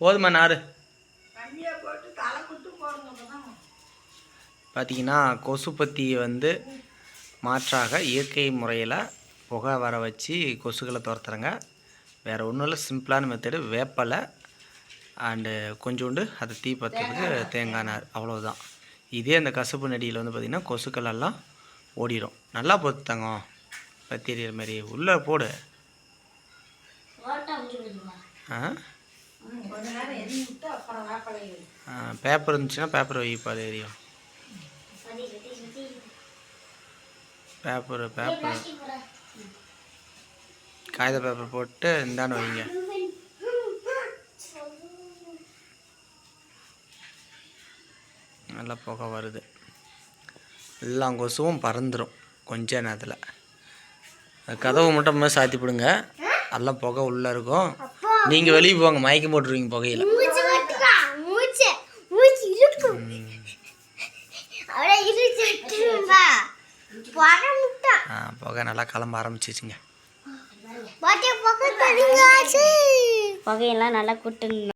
போதுமா அப்பதான். பார்த்தீங்கன்னா கொசுப்பத்தி வந்து மாற்றாக இயற்கை முறையில் புகை வர வச்சு கொசுக்களை துரத்துறங்க. வேறு ஒன்றும் இல்லை சிம்பிளான மெத்தடு வேப்பலை அண்டு கொஞ்சோண்டு அதை தீ பற்றுறதுக்கு தேங்காய் நார். அவ்வளோதான் இதே அந்த கசப்பு நடியில் வந்து பார்த்திங்கன்னா கொசுக்கள் எல்லாம் ஓடிடும் நல்லா பொறுத்தாங்க பத்தி எறிகிற மாதிரி. உள்ளே போடு. ஆ? கொஞ்ச நேரம் விட்டு அப்புறம் வேப்பலை பேப்பர் இருந்துச்சுன்னா பேப்பர் வைப்பா அது எரியும். பேப்பர் பேப்பர் காகித பேப்பர் போட்டு இந்தாண்டு வைங்க. நல்லா புகை வருது. எல்லா கொசுவும் பறந்துடும் கொஞ்ச நேரத்தில். கதவு மட்டும் சாத்திப்பிடுங்க. சாத்தி போடுங்க எல்லாம் புகை உள்ளே இருக்கும். நீங்கள் வெளியே போங்க மயக்கம் போட்டுருவீங்க புகையில். புகை நல்லா கிளம்ப ஆரம்பிச்சிச்சுங்க. புகையெல்லாம் நல்லா கூட்டு